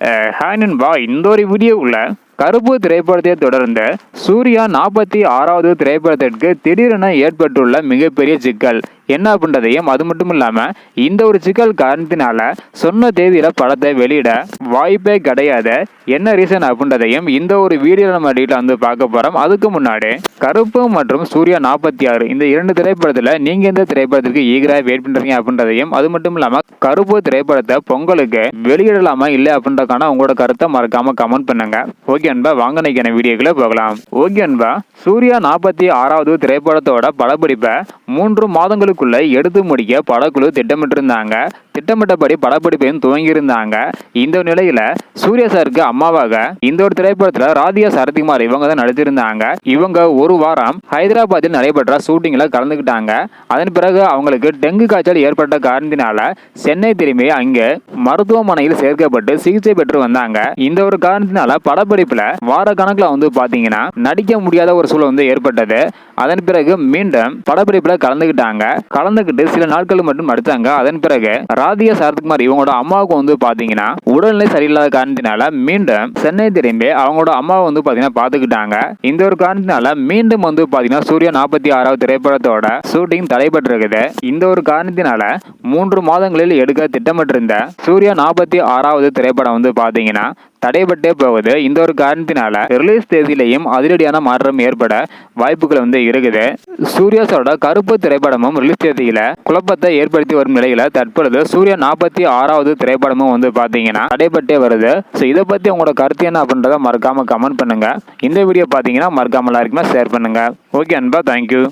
Hi நண்பா இந்த ஒரு வீடியோவில் கருப்பு திரைப்படத்தை தொடர்ந்து சூர்யா நாற்பத்தி ஆறாவது திரைப்படத்திற்கு திடீரென ஏற்பட்டுள்ள மிகப்பெரிய சிக்கல். என்ன அப்படின்றதையும் அது மட்டும் இல்லாமல் இந்த ஒரு சிக்கல் காரணத்தினால சொன்ன தேதியில் படத்தை வெளியிட வாய்ப்பே கிடையாது. என்ன ரீசன் அப்படின்றதையும் இந்த ஒரு வீடியோ நம்ம டீட்டில் வந்து பார்க்க போகிறோம் அதுக்கு முன்னாடி கருப்பு மற்றும் சூர்யா நாற்பத்தி ஆறு இந்த இரண்டு திரைப்படத்தில் நீங்கள் எந்த திரைப்படத்திற்கு ஈகராக வெயிட் பண்ணுறீங்க அப்படின்றதையும் அது மட்டும் இல்லாமல் கருப்பு திரைப்படத்தை பொங்கலுக்கு வெளியிடலாமா இல்லை அப்படின்றக்கான உங்களோட கருத்தை மறக்காமல் கமெண்ட் பண்ணுங்க. ஓகே அன்பா வாங்க நினைக்கிற வீடியோக்குள்ள போகலாம். ஓகே அன்பா சூர்யா நாற்பத்தி ஆறாவது திரைப்படத்தோட படப்பிடிப்பை மூன்று மாதங்களுக்குள்ள எடுத்து முடிக்க படக்குழு திட்டமிட்டிருந்தாங்க. திட்டமிட்டபடி படப்பிடிப்பையும் துவங்கியிருந்தாங்க. இந்த நிலையில சூர்யா சாருக்கு அம்மாவாக இந்த ஒரு திரைப்படத்துல ராதியா சரத்குமார் இவங்க தான் நடிச்சிருந்தாங்க இவங்க ஒரு வாரம் ஹைதராபாத்தில் நடைபெற்ற ஷூட்டிங்ல கலந்துக்கிட்டாங்க. அதன் பிறகு அவங்களுக்கு டெங்கு காய்ச்சல் ஏற்பட்ட காரணத்தினால சென்னை திரும்பி அங்கே மருத்துவமனையில் சேர்க்கப்பட்டு சிகிச்சை பெற்று வந்தாங்க. இந்த ஒரு காரணத்தினால படப்பிடிப்புல வார கணக்குல வந்து பாத்தீங்கன்னா நடிக்க முடியாத ஒரு சூழல் வந்து ஏற்பட்டது. அதன் பிறகு மீண்டும் படப்பிடிப்புல கலந்துக்கிட்டாங்க. கலந்துக்கிட்டு சில நாட்கள் மட்டும் நடித்தாங்க அதன் பிறகு ராதிகா சரத்குமார் இவங்களோட அம்மாவுக்கு வந்து பாத்தீங்கன்னா உடல்நிலை சரியில்லாத காரணத்தினால மீண்டும் சென்னை திரும்பி அவங்களோட அம்மாவை வந்து பாத்தீங்கன்னா பாத்துக்கிட்டாங்க. இந்த ஒரு காரணத்தினால மீண்டும் வந்து பாத்தீங்கன்னா சூர்யா நாற்பத்தி ஆறாவது திரைப்படத்தோட ஷூட்டிங் தடைபட்டிருக்குது. இந்த ஒரு காரணத்தினால மூன்று மாதங்களில் எடுக்க திட்டமிட்டிருந்த சூர்யா நாற்பத்தி ஆறாவது திரைப்படம் வந்து பாத்தீங்கன்னா தடைபட்டே போகுது. இந்த ஒரு காரணத்தினால ரிலீஸ் தேதியிலையும் அதிரடியான மாற்றம் ஏற்பட வாய்ப்புகள் வந்து இருக்குது. சூர்யாஸோட கருப்பு திரைப்படமும் ரிலீஸ் தேதியில குழப்பத்தை ஏற்படுத்தி வரும் நிலையில தற்பொழுது சூர்யா நாற்பத்தி ஆறாவது திரைப்படமும் வந்து பாத்தீங்கன்னா தடைபட்டே வருது. ஸோ இதை பத்தி உங்களோட கருத்து என்ன அப்படின்றத மறக்காம கமெண்ட் பண்ணுங்க. இந்த வீடியோ பாத்தீங்கன்னா மறக்காம எல்லாருக்குமே ஷேர் பண்ணுங்க. ஓகே அன்பா தேங்க்யூ